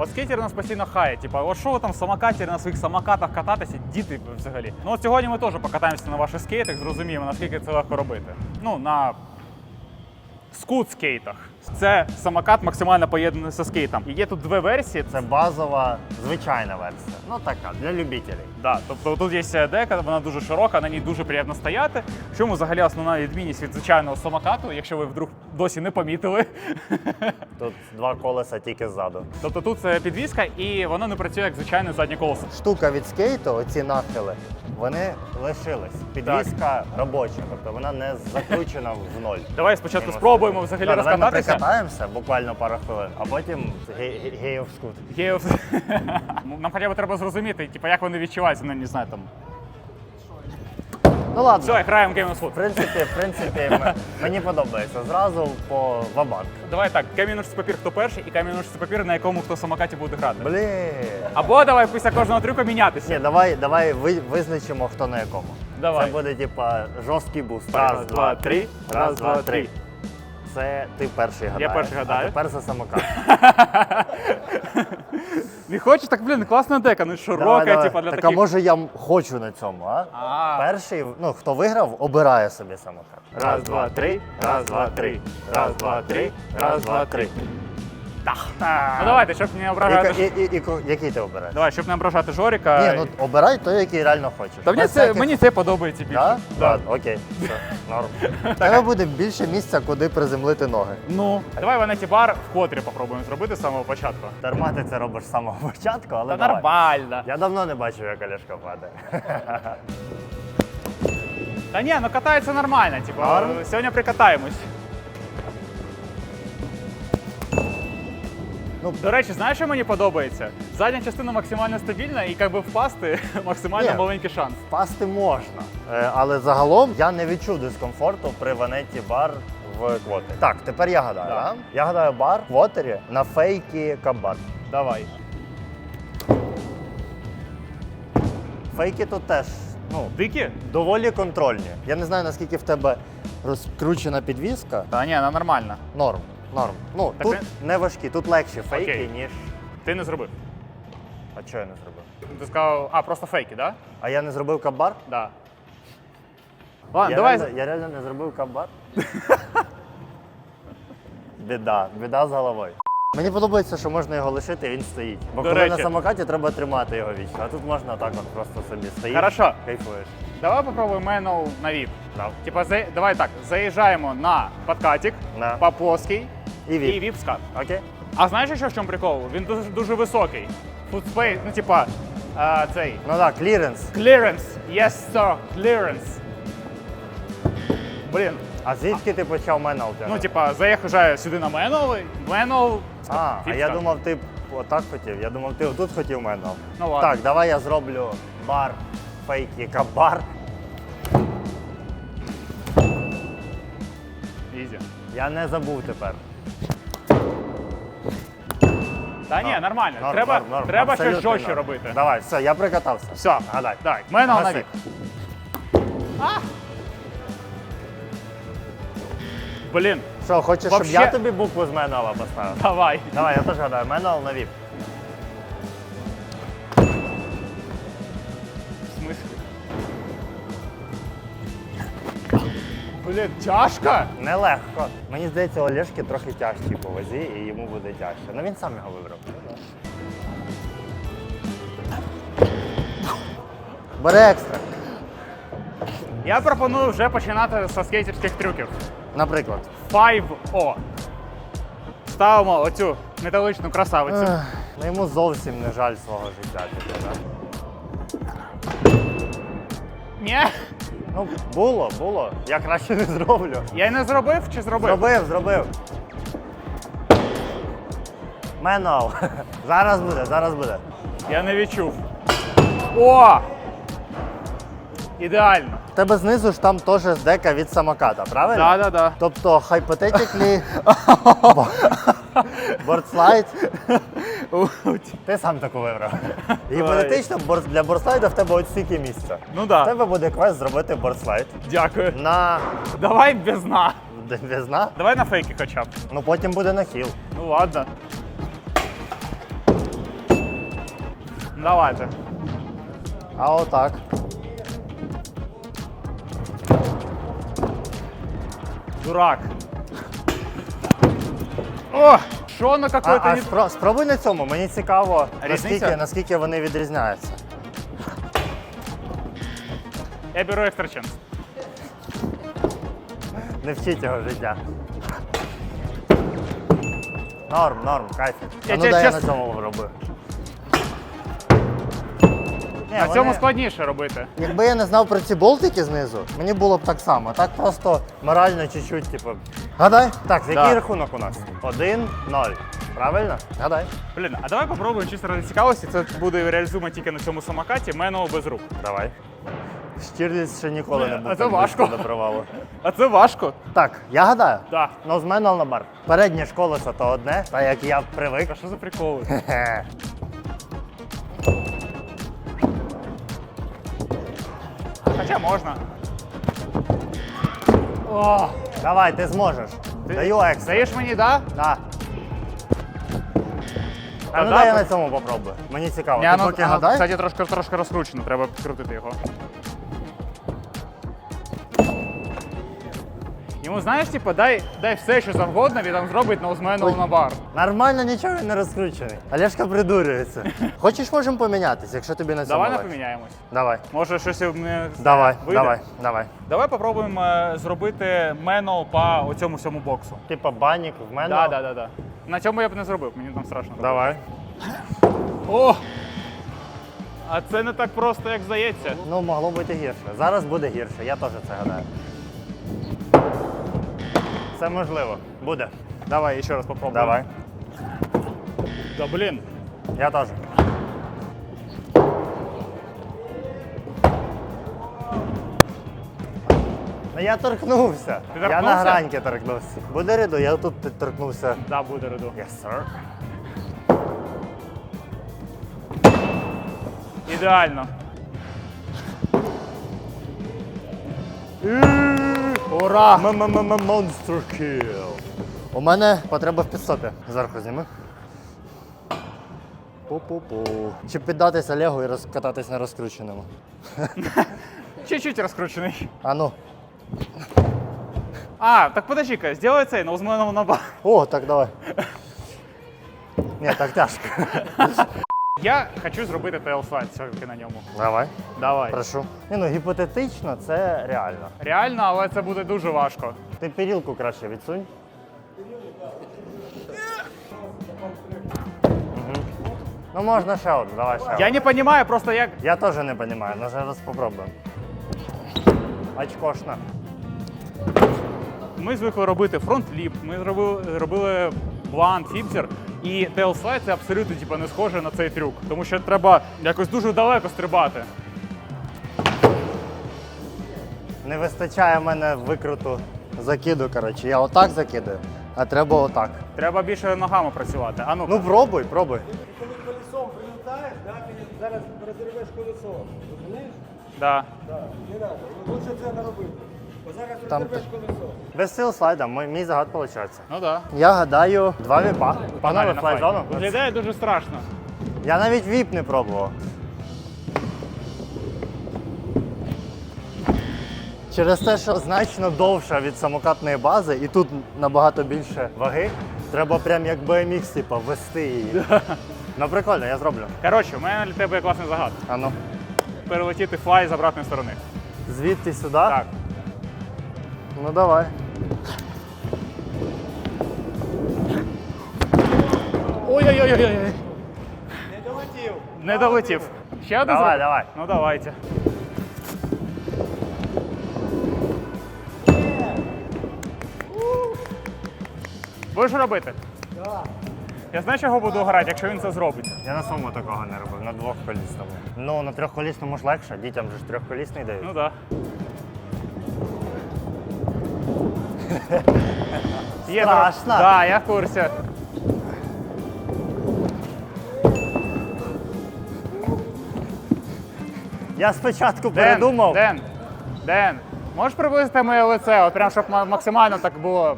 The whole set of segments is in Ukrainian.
От скейтери нас постійно хає, Типа, от що ви там самокатери на своїх самокатах кататися, діти взагалі. Ну от сьогодні ми теж покатаємося на ваших скейтах, зрозуміємо, наскільки це легко робити. Ну, на скут-скейтах. Це самокат максимально поєднаний зі скейтом. І є тут дві версії. Це базова, звичайна версія. Ну така, для любителів. Да, тобто тут є дека, вона дуже широка, на ній дуже приємно стояти. В чому взагалі основна відмінність від звичайного самокату, якщо ви вдруг досі не помітили. Тут два колеса тільки ззаду. Тобто тут це підвіска і воно не працює як звичайне заднє колесо. Штука від скейту, оці нахили, вони лишились. Підвіска робоча, тобто вона не закручена в ноль. Давай спочатку спробуємо взагалі Да, давай ми розкататися. прикатаємося буквально пару хвилин, а потім ге- ге- геїв скут. Нам хоча б треба зрозуміти, типу, як вони відчуваються, ну не знаю там. Ну ладно. Все, граємо Game of В принципі, в принципі, м- мені подобається. Зразу по вабанк. Давай так, камінь папір, хто перший, і ножиці папір, на якому хто самокаті буде грати. Блін. Або давай після кожного трюку мінятися. Ні, давай, давай ви- визначимо, хто на якому. Давай. Це буде типа жорсткий буст. Раз, два, три. Раз, два, три. Це ти перший гадаєш. перший гадаю. А тепер за самокат. Не хочеш? Так, блін, класна дека, ну широка, Давай, давай. типу, для так, таких. а може я м- хочу на цьому, а? А. Перший, ну хто виграв, обирає собі самокат. Раз, два, три, раз, два, три, раз, два, три, раз, два, три. Ну давайте, щоб не ображати. і, і, і, ко- який ти обираєш? Давай, щоб не ображати Жоріка. Ні, ну обирай той, який реально хочеш. Та мені Без це, всяких- мені це подобається більше. Да? Да. Ладно, окей. Все, норм. Тебе буде більше місця, куди приземлити ноги. Ну, давай Ванеті бар вкотре попробуємо зробити з самого початку. Дарма ти це робиш з самого початку, але Та давай. нормально. Я давно не бачив, як Олешка падає. Та ні, ну катається нормально, типу, Норм? сьогодні прикатаємось. Ну, До речі, знаєш, що мені подобається? Задня частина максимально стабільна і як би впасти максимально Ні. маленький шанс. Впасти можна. Е, Але загалом я не відчув дискомфорту при Ванетті бар в квотері. Так, тепер я гадаю. Да. Да. Я гадаю бар в квотері на фейкі кабар. Давай. Фейки тут теж ну, Дикі? доволі контрольні. Я не знаю, наскільки в тебе розкручена підвіска. Та ні, ну нормально. Норм, норм. Ну, Так тут ви- не важкі, тут легші фейки, Окей. ніж. Ти не зробив. А чого я не зробив? Ти сказав, а, просто фейки, так? Да? А я не зробив кабар? Да. Ладно, я, давай. реально, я реально не зробив кабар. біда, біда з головою. Мені подобається, що можна його лишити, він стоїть. Бо До коли речі. на самокаті треба тримати його вічно, а тут можна так от просто собі стоїть. Хорошо. Кайфуєш. Давай попробуємо мену на VIP. Типа, за- давай так, заїжджаємо на подкатик, На. по плоский І і віп. VIP скат. Окей? А знаєш, що в чому прикол? Він дуже, дуже високий. Фудспейс, ну типа, а, цей. Ну так, кліренс. Clearance. Yes, sir, clearance. Блін, А звідки ти почав менал ну типа, заїжджаю сюди на мену, мену. А, а я думав, ти отак хотів. Я думав, ти отут хотів менал. Ну ладно. Так, давай я зроблю бар, фейки, кабар. Ізі. Я не забув тепер. Та ні, нормально. норм, треба норм, норм. треба щось Абсолютно жорстче норм. робити. Давай, все, я прикатався. Все, Гадай. давай. Ми на Гаси. А! Блін, Що, хочеш, Вообще- щоб я тобі букву з менала поставив? давай. Давай, я теж гадаю, менал на віп. Блін, тяжко? Нелегко. Мені здається, Олешки трохи тяжчі по вазі і йому буде тяжче. Ну він сам його вибрав. Бери екстра. Я пропоную вже починати з скейтерських трюків. Наприклад. 5O. Ставимо оцю металичну красавицю. Ех, Ну йому зовсім не жаль свого життя. Типу, да? Ні, Ну, було, було. Я краще не зроблю. я й не зробив чи зробив? Зробив, зробив. Менал. Зараз буде, зараз буде. Я не відчув. О! Ідеально. У тебе знизу ж там теж дека від самоката, правильно? Да, да, да. Тобто, hypothetically, бордслайд, ти сам таку вибрав. Гіпотетично борд- для бордслайда в тебе от стільки місця. Ну У да. тебе буде квест зробити бордслайд Дякую. на Давай без дна. візна, Давай на фейки хоча б. ну потім буде на хіл. Ну ладно. Давайте. А отак. Дурак. О! Що на А, какой-то а не... спро- спробуй на цьому, мені цікаво, Різниця? наскільки, наскільки вони відрізняються. Я беру екстра ченс. Не вчіть його життя. Норм, норм, кайф. Я А ну тебе дай я на чесно- цьому роблю. На цьому вони- складніше робити. Якби я не знав про ці болтики знизу, мені було б так само. Так просто морально чуть-чуть, типу. Гадай? Так, який Да. рахунок у нас? Один, ноль. Правильно? Гадай. Блін, а давай попробуємо чисто ради цікавості. Це буде реалізуємо тільки на цьому самокаті, мене без рук. Давай. Штірліц ще ніколи не А був це так важко. близько до провалу. А це важко. Так, я гадаю. Так. Ну, з мене на бар. Переднє ж колесо то одне, та як я привик. А що за приколи? Хе. Хоча можна. О, Давай, ти зможеш. ти Даю екс. Даєш мені, да? Да. А ну да, дай я на цьому попробую. Мені цікаво. Я, Ти ну, поки ага, гадай. кстати, трошки, трошки розкручено, треба підкрутити його. Йому знаєш, типу, дай, дай все, що завгодно, він там зробить на Узменову Ой. на бар. Нормально, нічого він не розкручений. Олешка придурюється. Хочеш, можемо помінятися, якщо тобі на цьому Давай не легше? поміняємось. Давай. Може, щось у мене Давай, вийде? давай, давай. Давай попробуємо е, зробити мено по оцьому всьому боксу. Типа банік в мене. Так, так, так. На цьому я б не зробив, мені там страшно. Давай. О! А це не так просто, як здається. Ну, могло бути гірше. Зараз буде гірше, я теж це гадаю. Це можливо. Буде. Давай ще раз попробуємо. Давай. Да блін. Я теж. Ну, Я торкнувся. Ти Я на граньки торкнувся. Буде ряду, я тут торкнувся. Да, буде реду. Yes, sir. Ідеально. Ура! Monster kill. У мене потреба в підстопі. Зверху зніми. Пу-пу-пу. Чи піддатися Олегу і розкататись на розкрученому? Чуть-чуть розкручений. А ну. А, так подожди-ка, сделай цей на Узменову на бар. О, так давай. Ні, так тяжко. Я хочу зробити тейлслайд все-таки на ньому. Давай, Давай. прошу. Ні, ну гіпотетично це реально. Реально, але це буде дуже важко. Ти пірілку краще відсунь. Мгм. Ну можна ще одну, давай ще. Я одну. не розумію просто як. Я теж не розумію, ну зараз спробуємо. Очкошно. Ми звикли робити фронт-ліп, ми зробили, робили блант, фіпсер, і тейлслайд це абсолютно типу, не схоже на цей трюк, тому що треба якось дуже далеко стрибати. Не вистачає в мене викруту закиду, коротше. Я отак закидаю, а треба отак. Треба більше ногами працювати. А ну, Ну пробуй, пробуй. Коли колесом прилітаєш, да, ти зараз розірвеш колесо. Розумієш? да. Так, не треба. Лучше це не робити. Там. Без сил слайда, мій, мій загад виходить. Ну да. Я гадаю, два віпа. Погнали в на флайт зону. Виглядає дуже страшно. Я навіть віп не пробував. Через те, що значно довша від самокатної бази, і тут набагато більше ваги, треба прям як BMX, типа, вести її. Ну прикольно, я зроблю. Коротше, у мене для тебе є класний загад. А ну. Перелетіти флай з обратної сторони. Звідти сюди? Так. Ну давай. Ой-ой-ой-ой. Не долетів. Не долетів. Ще один Давай, давай. Ну давайте. Будеш робити? Так. Я знаю, чого буду грати, якщо він це зробить. Я на своєму такого не робив, на двохколісному. Ну, на трьохколісному ж легше, дітям же ж трьохколісний дають. Ну так. Да. Є Страшно. Так, да, я в курсі. Я спочатку Ден, передумав. Ден, Ден, можеш приблизити моє лице, от прям, щоб максимально так було.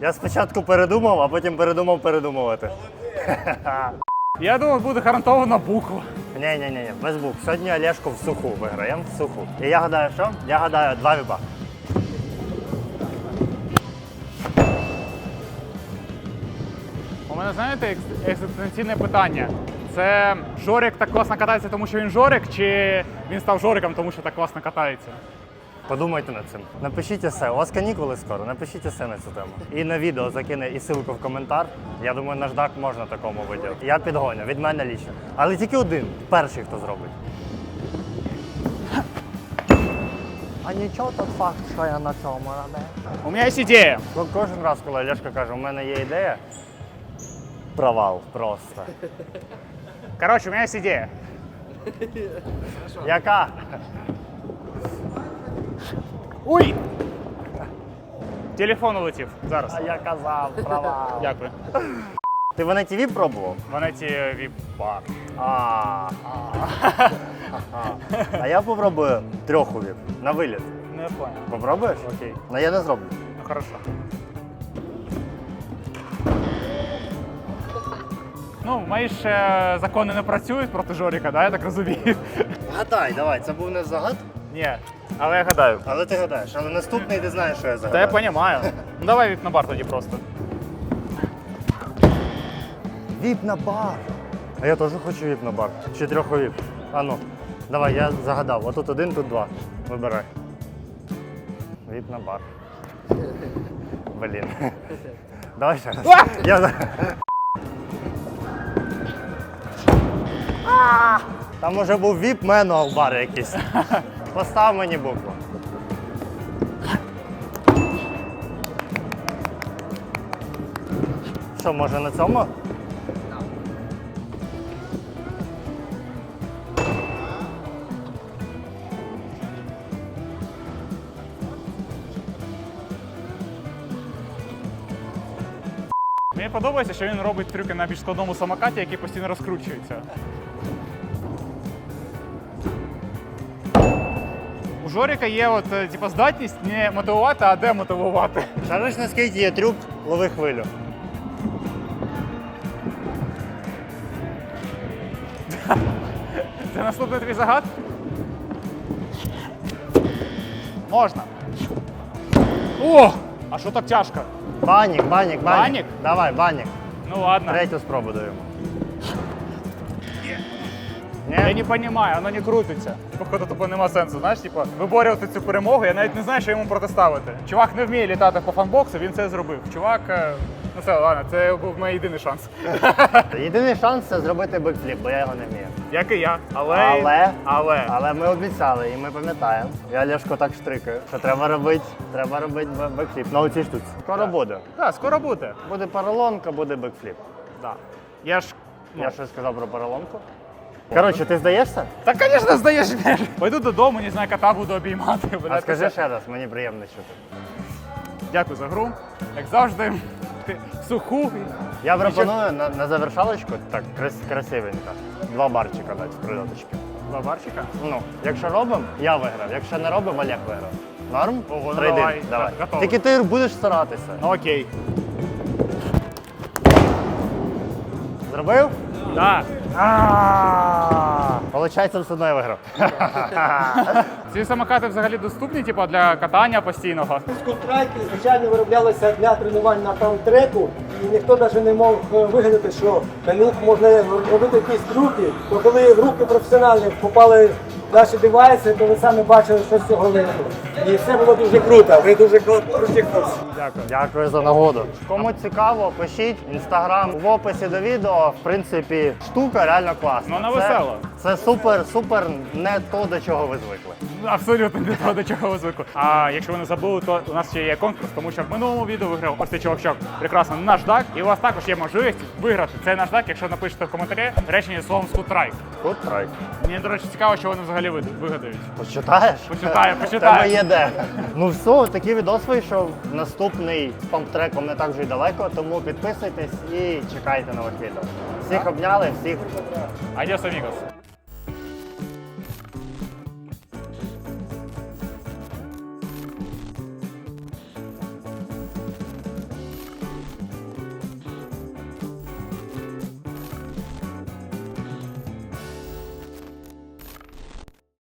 Я спочатку передумав, а потім передумав передумувати. Я думав, буде гарантована буква. Ні, ні, ні, ні, без букв. Сьогодні Олешку в суху виграємо в суху. І я гадаю, що? Я гадаю, два віба. Мене, знаєте, екзистенційне питання. Це Жорик так класно катається, тому що він Жорик, чи він став Жориком, тому що так класно катається? Подумайте над цим. Напишіть есе. У вас канікули скоро, напишіть есе на цю тему. І на відео закине і ссылку в коментар. Я думаю, наждак можна такому виділити. Я підгоню, від мене лічно. Але тільки один, перший, хто зробить. А нічого тот факт, що я на цьому роблю. У мене є ідея. Кожен раз, коли Олешка каже, у мене є ідея. Провал просто. Коротше, у мене є ідея. Яка? Ой! Телефон улетів зараз. А я казав, провал. Дякую. Ти в ТВ пробував? Ванеті віп-бар. А, а. а я попробую трьоху віп на виліт. Не понял. Попробуєш? Окей. Ну я не зроблю. Ну хорошо. Ну, мої ж е, закони не працюють проти Жоріка, да, я так розумію. Гадай, давай, це був не загад, Ні, але я гадаю. але ти гадаєш. Але наступний ти знаєш, що я Та я загадаю. розумію. Ну давай від на бар тоді просто. Віп на бар. А я теж хочу віп на бар. Чи віп. А ну, давай, я загадав. Отут один, тут два. Вибирай. Віп на бар. Блін. Давай ще раз. Я... за- Там може був віп менуал бар якийсь. Постав мені букву. Що, може на цьому? Мені подобається, що він робить трюки на більш складному самокаті, який постійно розкручується. У Жоріка є от, типу, здатність не мотивувати, а демотивувати. Шариш на скейті є трюк, лови хвилю. Це наступний твій загад? Можна. О! А що так тяжко? Банік, банік, банік. Банік? Давай, банік. Ну ладно. Третю спробу даємо. Я не розумію, воно не крутиться. Походу, тупо нема сенсу. Знаєш, типу, виборювати цю перемогу, я навіть не знаю, що йому протиставити. Чувак не вміє літати по фанбоксу, він це зробив. Чувак, е, ну все, ладно, це був мій єдиний шанс. Єдиний шанс це зробити бекфліп, бо я його не вмію. Як і я. Але. Але? Але. Але ми обіцяли і ми пам'ятаємо. Я Ляшко так штрикаю, що треба робити, треба робити бекфліп. На оцій штуці. Скоро буде. Так, скоро буде. Буде поролонка, буде бекфліп. Да. Я ж. Ну. Я щось сказав про поролонку. Коротше, ти здаєшся? Та, звісно, здаєш. Пойду додому, не знаю, кота буду обіймати. А скажи ще раз, мені приємно чути. Дякую за гру. Як завжди, ти суху. Я пропоную на, на завершалочку, так крас, красивенько, два барчика дати в придаточки. Два барчика. Ну, якщо робимо, я виграв. Якщо не робимо, Олег виграв. Норм? Ого, ну давай, давай. так. Тільки ти будеш старатися. Ну окей. Зробив? Так. А, Получається, все одно я виграв. Ці самокати взагалі доступні, типу, для катання постійного. Скутрайки, звичайно, вироблялися для тренувань на таунтреку, і ніхто навіть не мог е, вигадати, що на них можна робити якісь трюки. То коли в руки професіоналів попали наші девайси, то ви самі бачили, що з цього вийшло. І все було дуже круто. Ви дуже круті хлопці. Дякую. Дякую за нагоду. Кому цікаво, пишіть інстаграм в описі до відео. В принципі, штука реально класна. Ну, вона Це- весела. Це супер, супер не то, до чого ви звикли. Абсолютно не того, до чого ви звикли. А якщо ви не забули, то у нас ще є конкурс, тому що в минулому відео виграв ось цей чувачок прекрасний наждак. І у вас також є можливість виграти цей наждак, якщо напишете в коментарі речення зі словом скутрайк. Тут трайк. Мені, до речі, цікаво, що вони взагалі вигадають. Почитаєш? Почитаю, почитаю. Тебе є де. Ну все, такий відос вийшов. Наступний памптреком не так вже й далеко, тому підписуйтесь і чекайте нових відео. Всіх обняли, всіх Адіос, амігос.